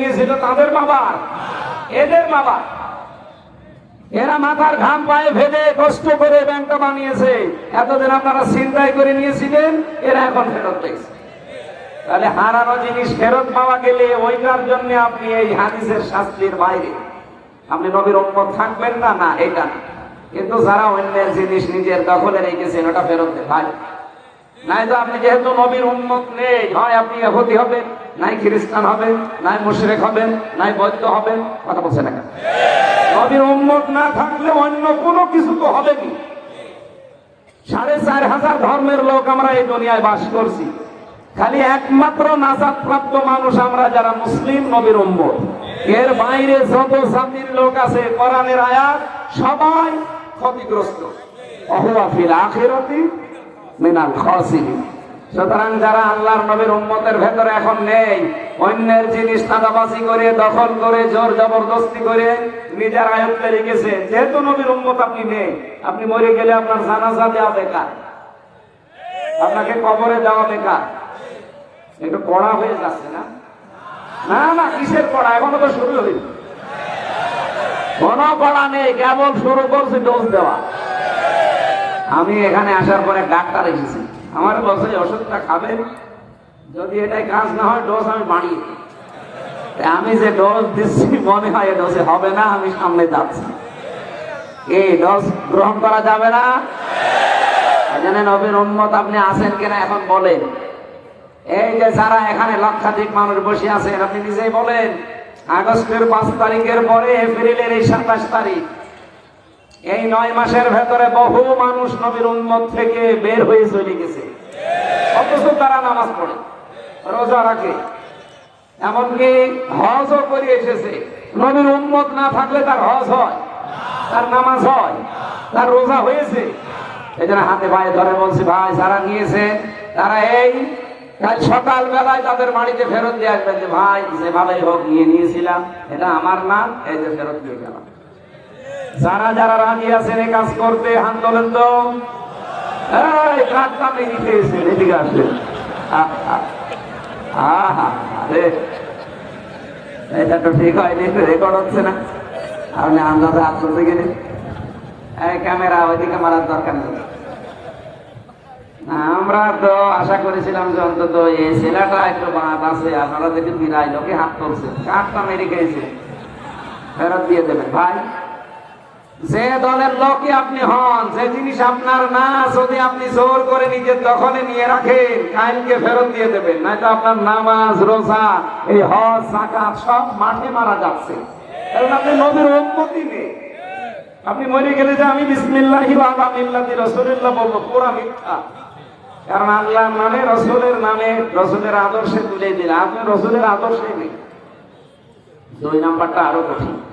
নিয়েছিল তাদের বাবার, এদের বাবা এরা মাথার ঘাম পায়ে ভেজে কষ্ট করে ব্যাংকটা বানিয়েছে। এতদিন আপনারা চিন্তাই করে নিয়েছিলেন, এরা এখন ফেরত পেয়েছে। তাহলে হারানো জিনিস ফেরত পাওয়া গেলে ওইটার জন্য আপনি এই হাদিসের শাস্তির বাইরে। আপনি নবীর উম্মত থাকবেন না? না এটা কিন্তু যারা অন্যের জিনিস নিজের দখলে রেখেছেন, ওটা ফেরত ভাই নাই তো আপনি যেহেতু নবীর উন্মত নেই, হয় আপনি এহতি হবেন। নাই খ্রিস্টান হবেন নাই মুশরেক হবেন নাই বৈদ্য হবেন কথা বলছে না নবীর উন্মত না থাকলে অন্য কোনো কিছু তো হবে কি? সাড়ে চার হাজার ধর্মের লোক আমরা এই দুনিয়ায় বাস করছি। খালি একমাত্র নাজাদ প্রাপ্ত মানুষ আমরা যারা মুসলিম নবীর উম্মত। এর বাইরে যত জাতির লোক আছে, কোরআনের আয়াত সবাই ক্ষতিগ্রস্ত। অহুয়া ফিল আখিরাতি মিনাল খাসিরিন। সুতরাং যারা আল্লাহর নবীর উম্মতের ভেতরে এখন নেই, অন্যের জিনিস দাদাবাজি করে, দখল করে, জোর জবরদস্তি করে নিজের আয়ত্তে রেখেছে। যেহেতু নবীর উম্মত আপনি নেই, আপনি মরে গেলে আপনার জানাজা দেওয়া বেকার। আপনাকে কবরে দেওয়া বেকার। একটু কড়া হয়ে যাচ্ছে না? না না, কিসের কড়া এখনও তো শুরু হয়নি। কোনো কড়া নেই, কেবল শুরু করছি, ডোজ দেওয়া। আমি এখানে আসার পরে ডাক্তার এসেছি। আমার এই ওষুধটা খাবেন যদি এটাই কাজ না হয় ডোজ আমি বাড়িয়ে আমি যে ডোজ দিচ্ছি, মনে হয় ডোজে হবে না, আমি সামনে যাচ্ছি। এই ডোজ গ্রহণ করা যাবে না। এখানে নবীর উন্মত আপনি আছেন কিনা এখন বলেন। এই যে যারা এখানে লক্ষাধিক মানুষ বসে আছেন, আপনি নিজেই বলেন, আগস্টের পাঁচ তারিখের পরে, এপ্রিলের এই সাতাশ তারিখ এই নয় মাসের ভেতরে বহু মানুষ নবীর উন্মত থেকে বের হয়ে চলে গেছে। অথচ তারা নামাজ পড়ে, রোজা রাখে। এমনকি হজও করে এসেছে। নবীর উন্মত না থাকলে তার হজ হয়, তার নামাজ হয়, তার রোজা হয়েছে। এই জন্য হাতে পায়ে ধরে বলছি, ভাই, যারা নিয়েছে, তারা এই কাল সকাল বেলায় তাদের বাড়িতে ফেরত দিয়ে আসবেন যে, ভাই, যেভাবেই হোক, নিয়ে নিয়েছিলাম। এটা আমার নাম এই যে ফেরত দিয়ে গেলাম। যারা যারা রাজি আছেন কাজ করতে তোলেন তো ক্যামেরা ওইদিকে মারার দরকার নেই। আমরা তো আশা করেছিলাম যে অন্তত এই ছেলেটা একটু বাঁধ আছে, আপনারা যদি বিরাই লোকে হাত তুলছে। কাঠটা মেরে খেয়েছে। ফেরত দিয়ে দেবেন। ভাই যে দলের লোকই আপনি হন, যে জিনিস আপনার না, যদি আপনি জোর করে নিজের দখলে নিয়ে রাখেন কাইলকে ফেরত দিয়ে দেবেন। নয়তো আপনার নামাজ, রোজা, এই হজ জাকাত সব মাঠে মারা যাচ্ছে। কারণ আপনি নবীর অনুমতি নেই। আপনি মরে গেলে যে আমি বিসমিল্লাহি ওয়া আলা মিল্লাতি রাসূলিল্লাহ বলব, পুরা মিথ্যা। কারণ আল্লাহর নামে রসুলের নামে, রসুলের আদর্শে তুলে দিলে। আপনি রসুলের আদর্শে নেই। দুই নাম্বারটা আরও কঠিন।